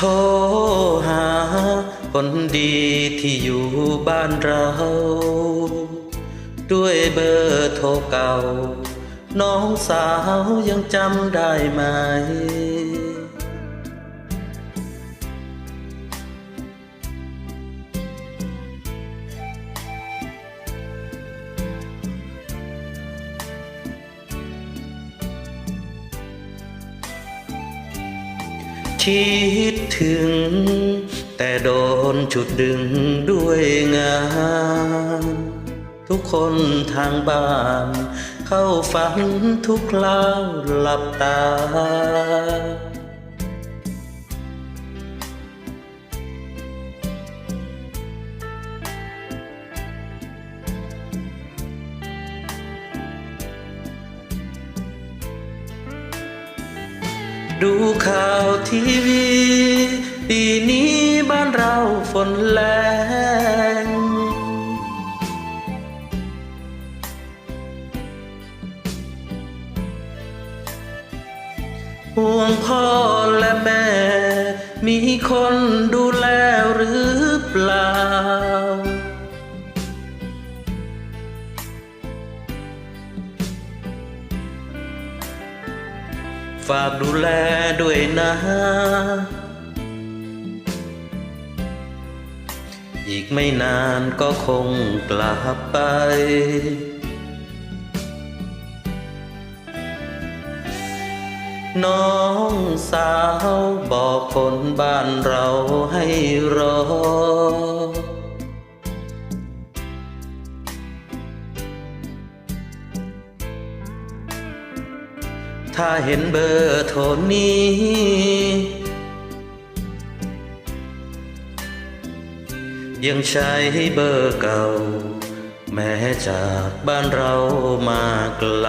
โทรหาคนดีที่อยู่บ้านเรา ด้วยเบอร์โทรเก่า น้องสาวยังจำได้ไหม คิดถึง แต่โดนฉุดดึงด้วยงาน ทุกคนทางบ้าน เข้าฝันทุกคราวหลับตา ดูข่าวทีวี ปีนี้บ้านเราฝนแรงห่วงพ่อและแม่ มีคนดูแล ฝากดูแลด้วยนะ อีกไม่นานก็คงกลับไป น้องสาวบอกคนบ้านเราให้รอ ถ้าเห็นเบอร์โทรนี้ ยังใช้เบอร์เก่า แม้จากบ้านเรามาไกล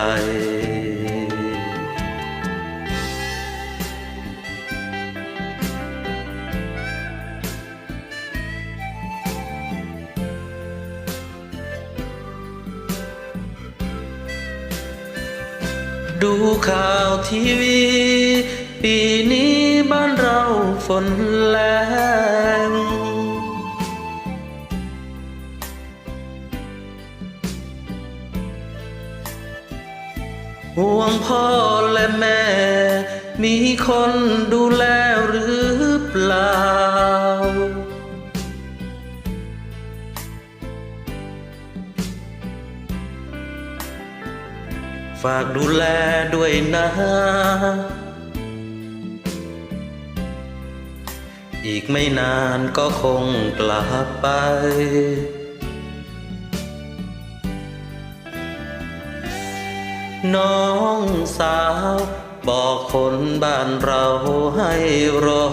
ดูข่าวทีวี ปีนี้บ้านเราฝนแรงห่วงพ่อและแม่ มีคนดูแลหรือเปล่า ฝากดูแลด้วยนะ อีกไม่นานก็คงกลับไป น้องสาวบอกคนบ้านเราให้รอ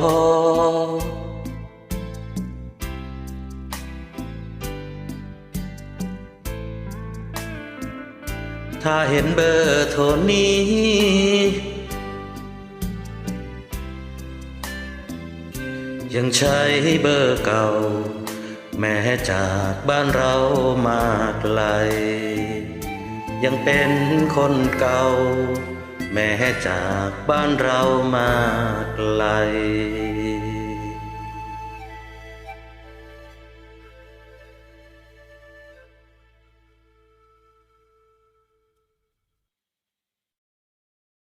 ถ้าเห็นเบอร์โทรนี้ ยังใช้เบอร์เก่า แม้จากบ้านเรามาไกล ยังเป็นคนเก่า แม้จากบ้านเรามาไกล